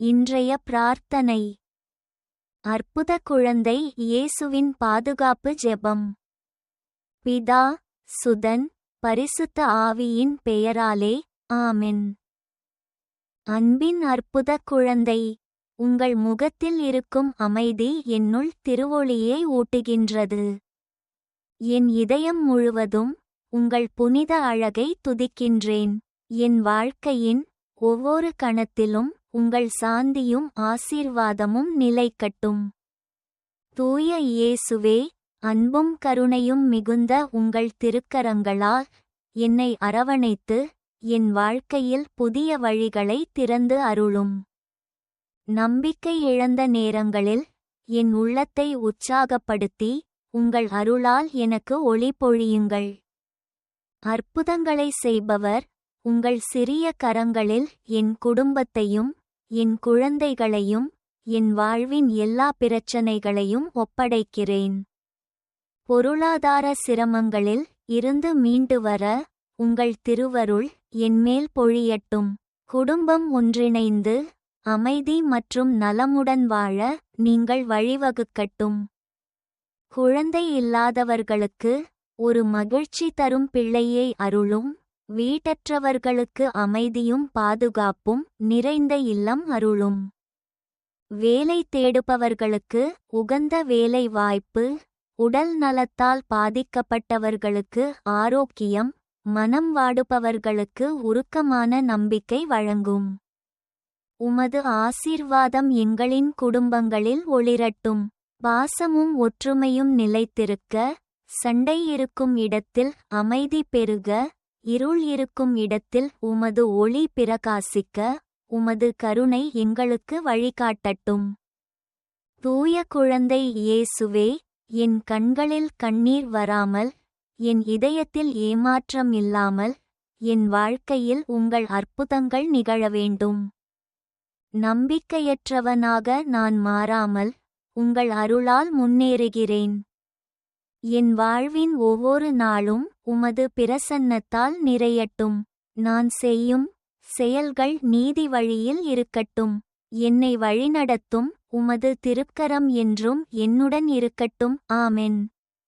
இன்றைய பிரார்த்தனை. அற்புத குழந்தை இயேசுவின் பாதுகாப்பு ஜெபம். பிதா சுதன் பரிசுத்த ஆவியின் பெயராலே ஆமென். அன்பின் அற்புத குழந்தை உங்கள் முகத்தில் இருக்கும் அமைதி என்னுள் திருவொளியை ஊட்டுகின்றது. என் இதயம் முழுவதும் உங்கள் புனித அழகை துதிக்கின்றேன். என் வாழ்க்கையின் ஒவ்வொரு கணத்திலும் உங்கள் சாந்தியும் ஆசீர்வாதமும் நிலைக்கட்டும். தூய இயேசுவே அன்பும் கருணையும் மிகுந்த உங்கள் திருக்கரங்களால் என்னை அரவணைத்து என் வாழ்க்கையில் புதிய வழிகளை திறந்து அருளும். நம்பிக்கை இழந்த நேரங்களில் என் உள்ளத்தை உற்சாகப்படுத்தி உங்கள் அருளால் எனக்கு ஒளி பொழியுங்கள். அற்புதங்களை செய்பவர் உங்கள் சிறிய கரங்களில் என் குடும்பத்தையும் என் குழந்தைகளையும் என் வாழ்வின் எல்லா பிரச்சனைகளையும் ஒப்படைக்கிறேன். பொருளாதார சிரமங்களில் இருந்து மீண்டு வர உங்கள் திருவருள் என்மேல் பொழியட்டும். குடும்பம் ஒன்றிணைந்து அமைதி மற்றும் நலமுடன் வாழ நீங்கள் வழிவகுக்கட்டும். குழந்தை இல்லாதவர்களுக்கு ஒரு மகிழ்ச்சி தரும் பிள்ளையை அருளும். வீட்டற்றவர்களுக்கு அமைதியும் பாதுகாப்பும் நிறைந்த இல்லம் அருளும். வேலை தேடுபவர்களுக்கு உகந்த வேலை வாய்ப்பு உடல் நலத்தால் பாதிக்கப்பட்டவர்களுக்கு ஆரோக்கியம் மனம் வாடுபவர்களுக்கு உருக்கமான நம்பிக்கை வழங்கும். உமது ஆசீர்வாதம் எங்களின் குடும்பங்களில் ஒளிரட்டும். பாசமும் ஒற்றுமையும் நிலைத்திருக்க சண்டை இருக்கும் இடத்தில் அமைதி பெருக இருள் இருக்கும் இடத்தில் உமது ஒளி பிரகாசிக்க உமது கருணை எங்களுக்கு வழிகாட்டட்டும். தூய குழந்தை இயேசுவே என் கண்களில் கண்ணீர் வராமல் என் இதயத்தில் ஏமாற்றம் இல்லாமல் என் வாழ்க்கையில் உங்கள் அற்புதங்கள் நிகழ வேண்டும். நம்பிக்கையற்றவனாக நான் மாறாமல் உங்கள் அருளால் முன்னேறுகிறேன். என் வாழ்வின் ஒவ்வொரு நாளும் உமது பிரசன்னத்தால் நிறையட்டும். நான் செய்யும் செயல்கள் நீதி வழியில் இருக்கட்டும். என்னை வழிநடத்தும் உமது திருக்கரம் என்றும் என்னுடன் இருக்கட்டும். ஆமென்.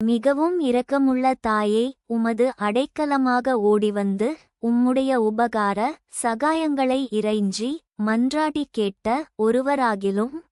மிகவும் இரக்கமுள்ள தாயே உமது அடைக்கலமாக ஓடிவந்து உம்முடைய உபகார சகாயங்களை இறைஞ்சி மன்றாடி கேட்ட ஒருவராகிலும்